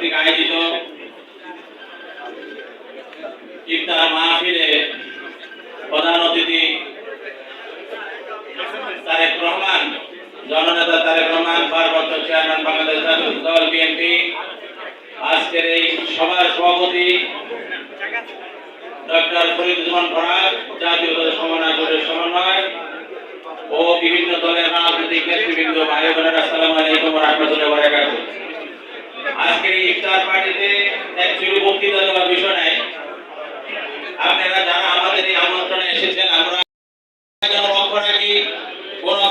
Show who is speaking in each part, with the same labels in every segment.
Speaker 1: কর্তৃক আয়োজিত ইফতার মাহফিলে প্রধান অতিথি তারেক রহমান, জননেতা তারেক রহমান, ভারপ্রাপ্ত চেয়ারম্যান বাংলাদেশ দল বিএনপি। আজকের এই সভার সভাপতি ডক্টর ফরিদুজ্জামান ফরাদ, জাতীয় দলের সমন্বয় বোর্ডের সমন্বয় ও বিভিন্ন দলের রাজনৈতিক নেতৃবৃন্দ ভাই বোনেরা আসসালামু আলাইকুম রাহমাতুল্লাহি ওয়া বারাকাতুহু আজকের এই ইফতার পার্টিতে বক্তৃতা দেওয়ার বিষয় নাই। আপনারা যারা আমাদের এই আমন্ত্রণে এসেছেন, আমরা যেন লক্ষ্য রাখি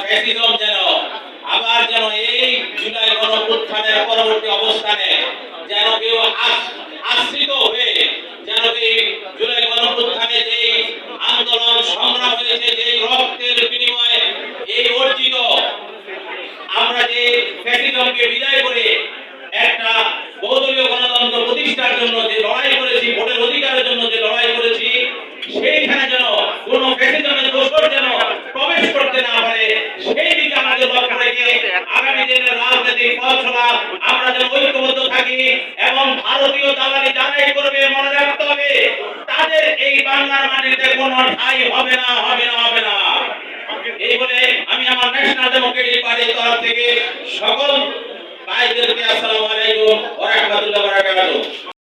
Speaker 1: ফ্যাসিজম যেন আবার যেন এই জুলাই গণপুত্থানের পরবর্তী অবস্থানে যেন কেউ আশ্রিত হয়ে যেন এই জুলাই গণপুত্থানে যে আন্দোলন সংগ্রাম হয়েছে যে রক্তের বিনিময়ে এই অর্জিত আমরা যে ফ্যাসিজমকে বিদায় করে জন্য যে লড়াই করেছি, ভোটের অধিকারের জন্য যে লড়াই করেছি, সেইখানে যেন কোন ফ্যাসিজমের দোষর যেন প্রবেশ করতে না পারে, সেই দিকে আমাদের লক্ষ্য রেখে আগামী দিনের রাজনৈতিক পথ আমরা যেন ঐক্যবদ্ধ থাকি এবং ভারতীয় দালালি যারাই করবে, মনে রাখতে হবে, তাদের এই বাংলার মাটিতে কোনো ঠাঁই হবে না হবে না হবে না। এই বলে আমি আমার ন্যাশনাল ডেমোক্রেটিক পার্টির তরফ থেকে সকল ভাইদেরকে আসসালামু আলাইকুম ওয়া রাহমাতুল্লাহি ওয়া